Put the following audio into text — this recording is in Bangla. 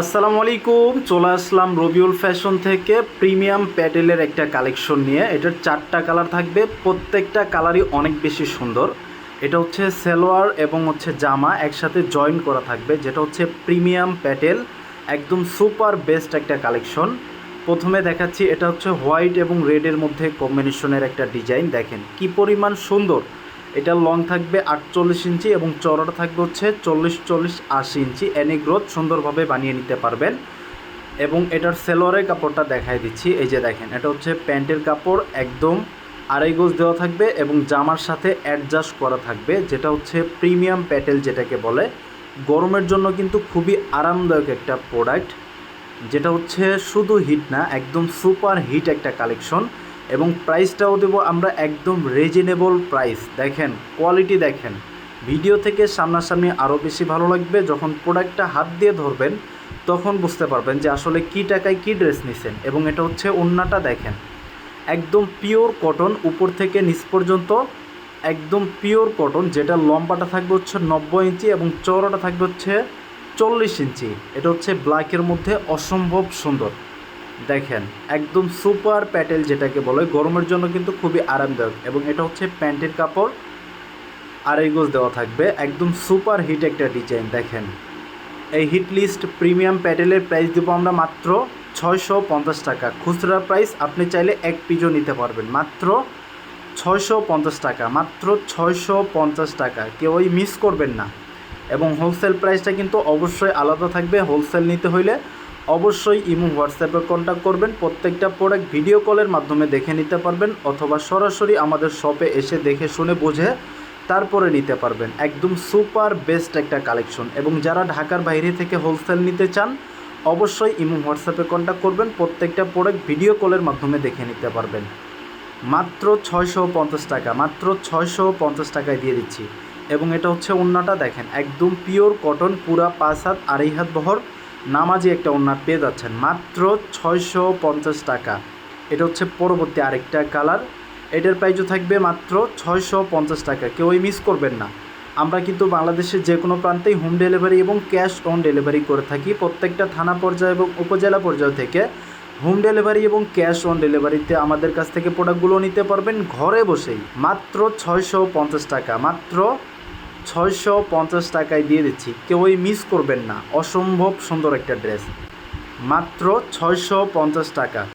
আসসালামু আলাইকুম, চলে আসলাম রবিউল ফ্যাশন থেকে প্রিমিয়াম প্যাটেলের একটা কালেকশন নিয়ে। এটার চারটা কালার থাকবে, প্রত্যেকটা কালারই অনেক বেশি সুন্দর। এটা হচ্ছে সেলোয়ার এবং হচ্ছে জামা একসাথে জয়েন করা থাকবে, যেটা হচ্ছে প্রিমিয়াম প্যাটেল, একদম সুপার বেস্ট একটা কালেকশন। প্রথমে দেখাচ্ছি, এটা হচ্ছে হোয়াইট এবং রেডের মধ্যে কম্বিনেশনের একটা ডিজাইন, দেখেন কি পরিমাণ সুন্দর। এটা লং থাকবে আটচল্লিশ ইঞ্চি এবং চড়াটা থাকবে হচ্ছে চল্লিশ চল্লিশ আশি ইঞ্চি এনি গ্রোথ সুন্দরভাবে বানিয়ে নিতে পারবেন। এবং এটার সেলোয়ারের কাপড়টা দেখাই দিচ্ছি, এই যে দেখেন, এটা হচ্ছে প্যান্টের কাপড়, একদম আড়াই গোজ দেওয়া থাকবে এবং জামার সাথে অ্যাডজাস্ট করা থাকবে, যেটা হচ্ছে প্রিমিয়াম প্যাটেল যেটাকে বলে। গরমের জন্য কিন্তু খুবই আরামদায়ক একটা প্রোডাক্ট যেটা হচ্ছে শুধু হিট না, একদম সুপার হিট একটা কালেকশন এবং প্রাইসটাও দেবো আমরা একদম রিজনেবল প্রাইস দেখেন কোয়ালিটি দেখেন। ভিডিও থেকে সামনাসামনি আরও বেশি ভালো লাগবে। যখন প্রোডাক্টটা হাত দিয়ে ধরবেন, তখন বুঝতে পারবেন যে আসলে কী টাকায় কী ড্রেস নিছেন এবং এটা হচ্ছে ওন্নাটা দেখেন। একদম পিওর কটন উপর থেকে নিচ পর্যন্ত একদম পিওর কটন যেটা লম্বাটা থাকবে হচ্ছে নব্বই ইঞ্চি এবং চওড়াটা থাকবে হচ্ছে চল্লিশ ইঞ্চি। এটা হচ্ছে ব্ল্যাকের মধ্যে অসম্ভব সুন্দর। দেখেন, একদম সুপার প্যাটেল যেটাকে বলে, গরমের জন্য কিন্তু খুবই আরামদায়ক এবং এটা হচ্ছে প্যান্টের কাপড়। আড়াই গোজ দেওয়া থাকবে, একদম সুপার হিট একটা ডিজাইন, দেখেন। এই হিট লিস্ট প্রিমিয়াম প্যাটেলের প্রাইস দেবো আমরা মাত্র ছয়শো পঞ্চাশ টাকা। খুচরা প্রাইস আপনি চাইলে এক পিজও নিতে পারবেন, মাত্র ছয়শো পঞ্চাশ টাকা, মাত্র ছয়শো পঞ্চাশ টাকা। কেউই মিস করবেন না। এবং হোলসেল প্রাইসটা কিন্তু অবশ্যই আলাদা থাকবে, হোলসেল নিতে হইলে অবশ্যই ইমো হোয়াটসঅ্যাপে কন্ট্যাক্ট করবেন। প্রত্যেকটা প্রোডাক্ট ভিডিও কলের মাধ্যমে দেখে নিতে পারবেন অথবা সরাসরি আমাদের শপে এসে দেখে শুনে বুঝে তারপরে নিতে পারবেন। একদম সুপার বেস্ট একটা কালেকশন এবং যারা ঢাকার বাইরে থেকে হোলসেল নিতে চান, অবশ্যই ইমো হোয়াটসঅ্যাপে কন্ট্যাক্ট করবেন। প্রত্যেকটা প্রোডাক্ট ভিডিও কলের মাধ্যমে দেখে নিতে পারবেন। মাত্র ছয়শো পঞ্চাশ টাকা, মাত্র ছয়শো পঞ্চাশ টাকায় দিয়ে দিচ্ছি। এবং এটা হচ্ছে ওন্নাটা দেখেন, একদম পিওর কটন পুরা পাঁচ হাত, আড়াই হাত বহর। নামাজি একটা ওন্না পেয়ে যাচ্ছেন। মাত্র ছয়শো পঞ্চাশ টাকা। এটা হচ্ছে পরবর্তী আরেকটা কালার। এটার প্রাইসও থাকবে মাত্র ছয়শো পঞ্চাশ টাকা। কেউই মিস করবেন না। আমরা কিন্তু বাংলাদেশের যে কোনো প্রান্তেই হোম ডেলিভারি এবং ক্যাশ অন ডেলিভারি করে থাকি। প্রত্যেকটা থানা পর্যায়ে এবং উপজেলা পর্যায় থেকে হোম ডেলিভারি এবং ক্যাশ অন ডেলিভারিতে আমাদের কাছ থেকে প্রোডাক্টগুলো নিতে পারবেন ঘরে বসেই। মাত্র ছয়শো পঞ্চাশ টাকা। মাত্র ছয়শো পঞ্চাশ টাকায় দিয়ে দিচ্ছি। কেউই মিস করবেন না। অসম্ভব সুন্দর একটা ড্রেস মাত্র ছয়শো পঞ্চাশ টাকা।